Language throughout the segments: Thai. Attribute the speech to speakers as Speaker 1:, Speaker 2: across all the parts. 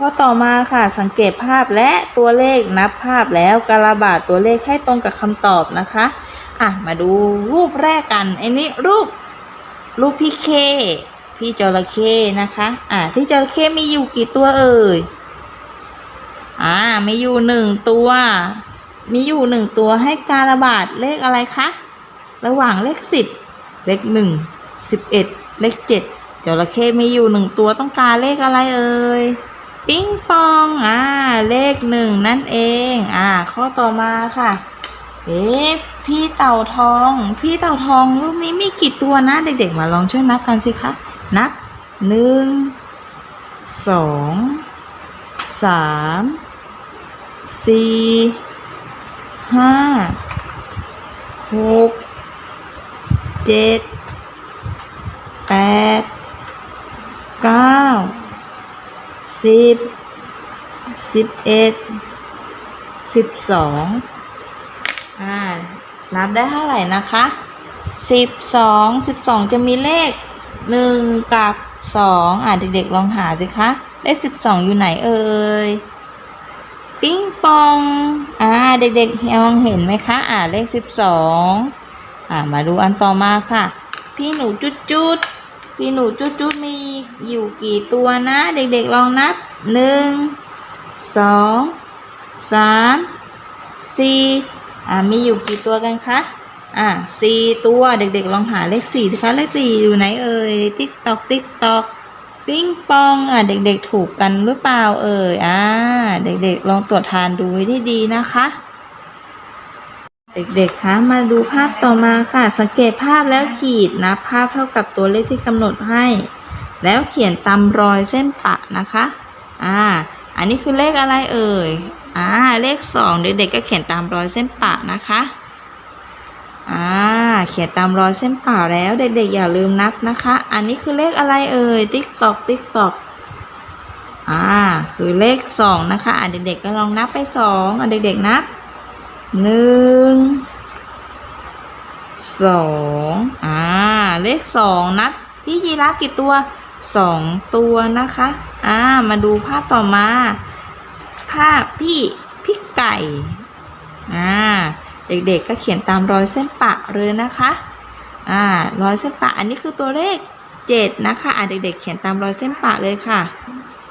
Speaker 1: ข้อต่อมาค่ะ สังเกตภาพและตัวเลขนับภาพแล้วกาลาบาดตัวเลขให้ตรงกับคำตอบนะคะ อะ มาดูรูปแรกกันไอ้นี่รูป รูปพี่เค พี่จระเข้นะคะ อะ พี่จระเข้มีอยู่กี่ตัวเอ่ย อ่า มีอยู่หนึ่งตัว มีอยู่หนึ่งตัวให้การระบาดเลขอะไรคะ ระหว่างเลขสิบ เลขหนึ่ง สิบเอ็ด เลขเจ็ดจระเข้มีอยู่หนึ่งตัวต้องการเลขอะไรเอ่ย ปิ้งปอง อ่า เลขหนึ่งนั่นเอง อ่า ข้อต่อมาค่ะ เอ๊ะ พี่เต่าทอง พี่เต่าทองรูปนี้มีกี่ตัวนะ เด็กๆ มาลองช่วยนับกันสิคะ นับหนึ่ง สอง สาม สี่ ห้า หก เจ็ด แปด เก้า สิบสิบเอ็ดสิบสองอ่านับได้เท่าไหร่นะคะสิบสองสิบสองจะมีเลขหนึ่งกับสองอ่าเด็กๆลองหาสิคะ เลขสิบสองอยู่ไหนเอ่ยปิ้งปองอ่าเด็กๆมองเห็นไหมคะ อ่าเลขสิบสองอ่ามาดูอันต่อมาค่ะ พี่หนูจุดจุด ๆพี่หนูจุดจุดๆมีอยู่กี่ตัวนะ เด็กๆลองนับหนึ่งสองสามสี่อ่ามีอยู่กี่ตัวกันคะอ่าสี่ตัวเด็กๆลองหาเลขสี่สิคะเลขสี่อยู่ไหนเอ่ยติ๊กตอกติ๊กตอกปิ้งปองอ่าเด็กๆถูกกันหรือเปล่าเอ่ยอ่าเด็กๆลองตรวจทานดูให้ดีๆนะคะ เด็กๆ คะมาดูภาพต่อมาค่ะ สังเกตภาพแล้วขีดนับภาพเท่ากับตัวเลขที่กำหนดให้ แล้วเขียนตามรอยเส้นปะนะคะ อ่า อันนี้คือเลขอะไรเอ่ย อ่า เลขสองเด็กๆ ก็เขียนตามรอยเส้นปะนะคะ อ่า เขียนตามรอยเส้นปะแล้วเด็กๆ อย่าลืมนับนะคะ อันนี้คือเลขอะไรเอ่ย ติ๊กตอก ติ๊กตอกอ่า คือเลขสองนะคะ อ่าเด็กๆ ก็ลองนับไปสองอ่าเด็กๆ นับ หนึ่งสองอ่า เลขสองนับพี่ยีราฟกี่ตัวสองตัวนะคะ อ่า มาดูภาพต่อมา ภาพพี่พี่ไก่ อ่า เด็กๆก็เขียนตามรอยเส้นปะเลยนะคะ อ่า รอยเส้นปะ อันนี้คือตัวเลขเจ็ดนะคะ อ่าเด็กๆเขียนตามรอยเส้นปะเลยค่ะ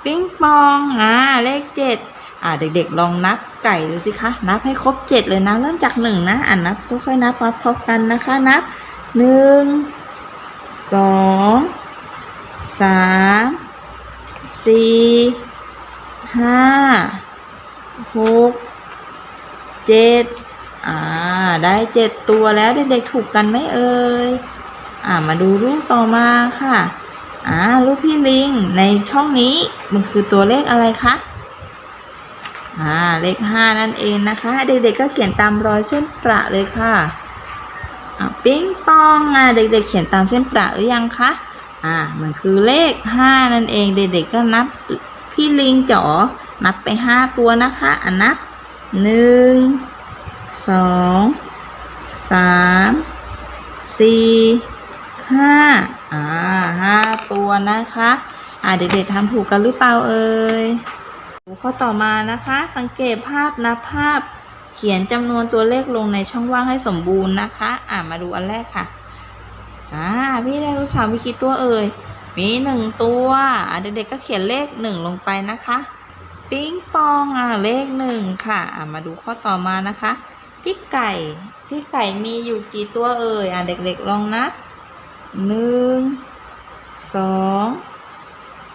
Speaker 1: ปิ้งปอง อ่า เลขเจ็ด อ่าเด็กๆลองนับไก่ดูสิคะ นับให้ครบเจ็ดเลยนะ เริ่มจากหนึ่งนะ อ่านับค่อยๆนับพร้อมๆกันนะคะ นับหนึ่งสองสามสี่ห้าหกเจ็ดอ่า ได้เจ็ดตัวแล้วเด็กๆถูกกันไหมเอ่ยอ่ามาดูรูปต่อมาค่ะ อ่ารูปพี่ลิงในช่องนี้มันคือตัวเลขอะไรคะ อ่าเลขห้านั่นเองนะคะ เด็กๆก็เขียนตามรอยเส้นประเลยค่ะอ่าปิ้งปองอ่าเด็กๆเขียนตามเส้นประหรือยังคะอ่ามันคือเลขห้านั่นเองเด็กๆก็นับพี่ลิงจ๋อนับไปห้าตัวนะคะอ่านับหนึ่งสองสามสี่ห้าอ่าห้าตัวนะคะ อ่าเด็กๆทำถูกกันหรือเปล่าเอ่ย ข้อต่อมานะคะ สังเกตภาพนับภาพเขียนจำนวนตัวเลขลงในช่องว่างให้สมบูรณ์นะคะ อ่ามาดูอันแรกค่ะอ่าพี่ได้รู้สาวมีกี่ตัวเอ่ย มีหนึ่งตัวอ่าเด็กๆก็เขียนเลขหนึ่งลงไปนะคะ ปิ้งปองอ่าเลขหนึ่งค่ะ อ่ามาดูข้อต่อมานะคะพี่ไก่พี่ไก่มีอยู่กี่ตัวเอ่ย อ่าเด็กๆลองนับหนึ่งสอง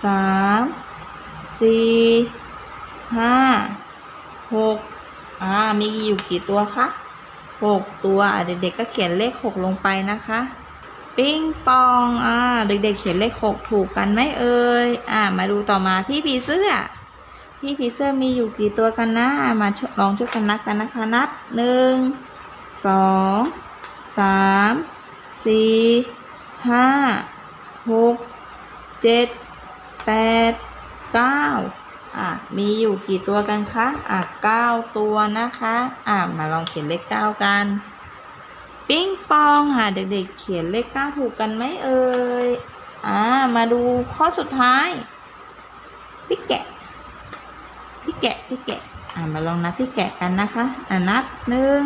Speaker 1: สามสี่ ห้าหกอ่ามีอยู่กี่ตัวคะหกตัวเด็กๆก็เขียนเลขหกลงไปนะคะปิ้งปองอ่าเด็ก ๆ เขียนเลขหกถูกกันไหมเอ่ยอ่า มาดูต่อมาพี่ผีเสื้อ พี่ผีเสื้อมีอยู่กี่ตัวกันนะมาลองช่วยกันนับกันนะคะนับหนึ่งสองสามสี่ห้าหกเจ็ดแปดเก้า อะมีอยู่กี่ตัวกันคะอะเก้าตัวนะคะอะมาลองเขียนเลขเก้ากันปิ้งปองค่ะเด็กๆ เขียนเลขเก้าถูกกันไหมเอ่ยอ่ามาดูข้อสุดท้ายพี่แกะแกะพี่แกะอ่ามาลองนับพี่แกะกันนะคะอ่านับหนึ่ง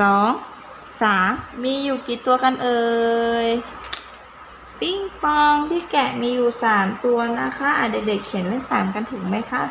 Speaker 1: สองสามมีอยู่กี่ตัวกันเอ่ย ปิ้งปองพี่แกะมีอยู่สามตัวนะคะอะเด็กๆเขียนเลขสามกันถูกไหมคะ